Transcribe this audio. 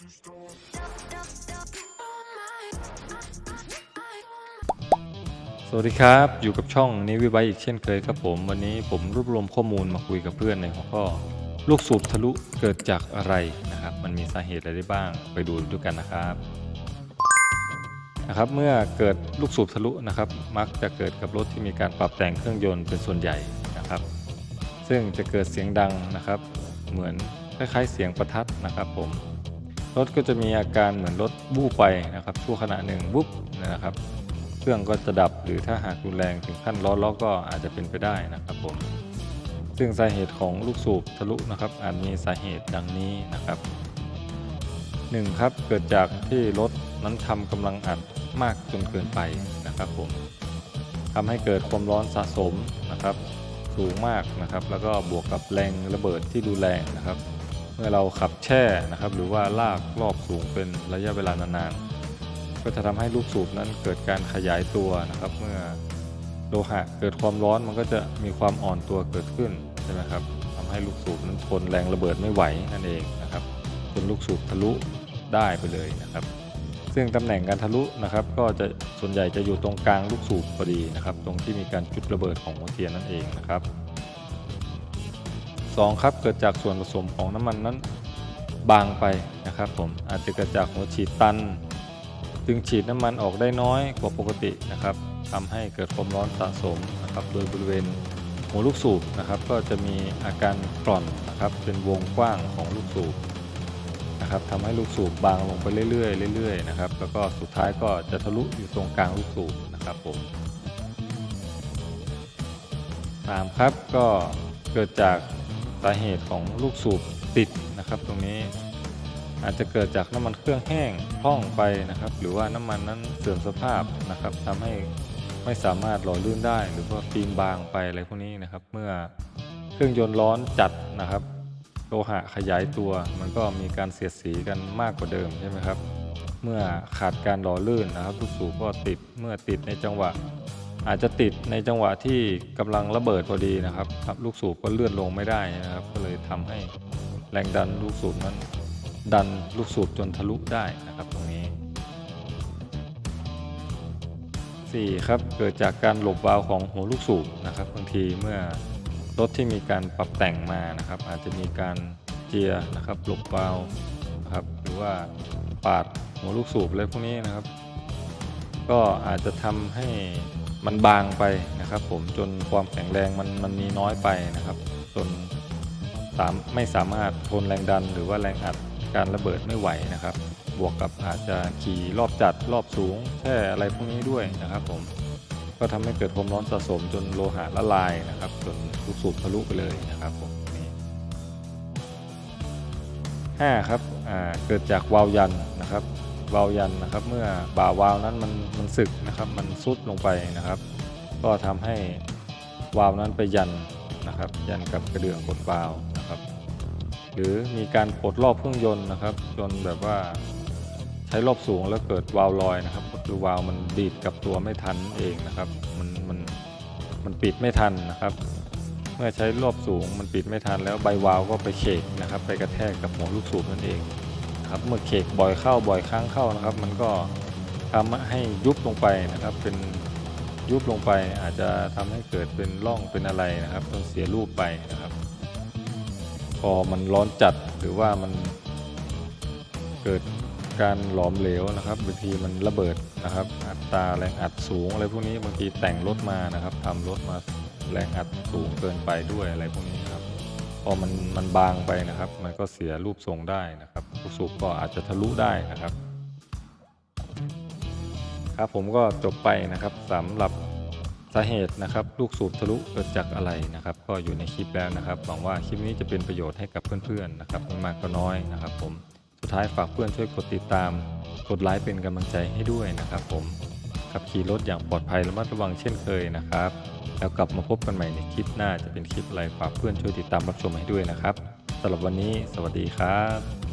สวัสดีครับ อยู่กับช่องนิวิไบอีกเช่นเคยครับผม วันนี้ผมรวบรวมข้อมูลมาคุยกับเพื่อนในหัวข้อลูกสูบทะลุเกิดจากอะไรนะครับ มันมีสาเหตุอะไรได้บ้าง ไปดูด้วยกันนะครับนะครับ เมื่อเกิดลูกสูบทะลุนะครับ มักจะเกิดกับรถที่มีการปรับแต่งเครื่องยนต์เป็นส่วนใหญ่นะครับ ซึ่งจะเกิดเสียงดังนะครับ เหมือนคล้ายๆเสียงประทัดนะครับผม รถก็จะมีอาการเหมือนรถบู้ไปนะครับชั่วขณะหนึ่งวุบนะครับ เครื่องก็จะดับหรือถ้าหากรุนแรงถึงขั้นล้อล็อกก็อาจจะเป็นไปได้นะครับผมซึ่งสาเหตุของลูกสูบทะลุนะครับอาจมีสาเหตุดังนี้นะครับ 1. ครับเกิดจากที่รถนั้นทำกำลังอัดมากจนเกินไปนะครับผมทำให้เกิดความร้อนสะสมนะครับ สูงมากนะครับ แล้วก็บวกกับแรงระเบิดที่ดูแรงนะครับ มื่อเราขับแช่นะครับ หรือว่าลากรอบสูงเป็นระยะเวลานานๆ ก็จะทำให้ลูกสูบนั้นเกิดการขยายตัวนะครับ เมื่อโลหะเกิดความร้อนมันก็จะมีความอ่อนตัวเกิดขึ้นใช่ไหมครับทำให้ลูกสูบนั้นทนแรงระเบิดไม่ไหวนั่นเองนะครับจนลูกสูบทะลุได้ไปเลยนะครับ ซึ่งตำแหน่งการทะลุนะครับ ก็จะส่วนใหญ่จะอยู่ตรงกลางลูกสูบพอดีนะครับ ตรงที่มีการจุดระเบิดของหัวเทียนนั่นเองนะครับ 2. ครับเกิดจากส่วนผสมของน้ำมันนั้นบางไปนะครับผมอาจจะเกิดจากหัวฉีดตัน จึงฉีดน้ำมันออกได้น้อยกว่าปกตินะครับทำให้เกิดความร้อนสะสมนะครับโดยบริเวณหัวลูกสูบนะครับก็จะมีอาการกร่อนนะครับเป็นวงกว้างของลูกสูบนะครับทำให้ลูกสูบบางลงไปเรื่อยๆเรื่อยๆนะครับแล้วก็สุดท้ายก็จะทะลุอยู่ตรงกลางลูกสูบนะครับผมตามครับก็เกิดจาก สาเหตุของลูกสูบติดนะครับ ตรงนี้อาจจะเกิดจากน้ำมันเครื่องแห้งพร่องไปนะครับ หรือว่าน้ำมันนั้นเสื่อมสภาพนะครับทำให้ไม่สามารถหล่อลื่นได้ หรือว่าฟิล์มบางไปอะไรพวกนี้นะครับ เมื่อเครื่องยนต์ร้อนจัดนะครับโลหะขยายตัว มันก็มีการเสียดสีกันมากกว่าเดิมใช่ไหมครับ เมื่อขาดการหล่อลื่นนะครับลูกสูบก็ติดเมื่อติดในจังหวะ อาจจะติดในจังหวะที่กำลังระเบิดพอดีนะครับครับลูกสูบก็เลื่อนลงไม่ได้นะครับ ก็เลยทำให้แรงดันลูกสูบนั้น ดันลูกสูบจนทะลุได้นะครับตรงนี้ 4. ครับเกิดจากการหลบวาล์วของหัวลูกสูบนะครับบางทีเมื่อรถที่มีการปรับแต่งมานะครับ อาจจะมีการเจียร์นะครับหลบวาล์วนะครับหรือว่าปาดหัวลูกสูบอะไรพวกนี้นะครับ ก็อาจจะทำให้ มันบางไปนะครับผมจนความแข็งแรงมันมันมีน้อยไปนะครับจนสามไม่สามารถทนแรงดันหรือว่าแรงอัดการระเบิดไม่ไหวนะครับ บวกกับอาจจะขี่รอบจัดรอบสูงแช่อะไรพวกนี้ด้วยนะครับผมก็ทำให้เกิดความร้อนสะสมจนโลหะละลายนะครับจนลูกสูบทะลุไปเลยนะครับผมห้าครับเกิดจากวาล์วยันนะครับ วาล์วยันนะครับ เมื่อบ่าวาล์วนั้นมันมันสึกนะครับ มันซุดลงไปนะครับ ก็ทำให้วาล์วนั้นไปยันนะครับ ยันกับกระเดื่องกดวาล์วนะครับ หรือมีการปลดรอบเครื่องยนต์นะครับ จนแบบว่าใช้รอบสูงแล้วเกิดวาล์วลอยนะครับก็คือวาล์วมันดีดกับตัวไม่ทันเองนะครับ มันมันมันปิดไม่ทันนะครับ เมื่อใช้รอบสูงมันปิดไม่ทันแล้วใบวาล์วก็ไปเขกนะครับ ไปกระแทกกับหัวลูกสูบนั่นเอง นะครับเมื่อเขกบ่อยเข้าบ่อยครั้งเข้านะครับ มันก็ทำให้ยุบลงไปนะครับ เป็นยุบลงไปอาจจะทำให้เกิดเป็นร่องเป็นอะไรนะครับจนเสียรูปไปนะครับ พอมันร้อนจัดหรือว่ามันเกิดการหลอมเหลวนะครับบางทีมันระเบิดนะครับ อัตราแรงอัดสูงอะไรพวกนี้บางทีแต่งรถมานะครับทำรถมาแรงอัดสูงเกินไปด้วยอะไรพวกนี้ครับ พอมันมันบางไปนะครับ มันก็เสียรูปทรงได้นะครับลูกสูบก็อาจจะทะลุได้นะครับ ครับผมก็จบไปนะครับสำหรับสาเหตุนะครับ ลูกสูบทะลุเกิดจากอะไรนะครับ ก็อยู่ในคลิปแล้วนะครับหวังว่าคลิปนี้จะเป็นประโยชน์ให้กับเพื่อนๆนะครับไม่มากก็น้อยนะครับ ผมสุดท้ายฝากเพื่อนช่วยกดติดตามกดไลค์เป็นกำลังใจให้ด้วยนะครับ ผม ขับขี่รถอย่างปลอดภัยระมัดระวังเช่นเคยนะครับ แล้วกลับมาพบกันใหม่ในคลิปหน้าจะเป็นคลิปอะไรฝากเพื่อนช่วยติดตามรับชมให้ด้วยนะครับสำหรับวันนี้ สวัสดีครับ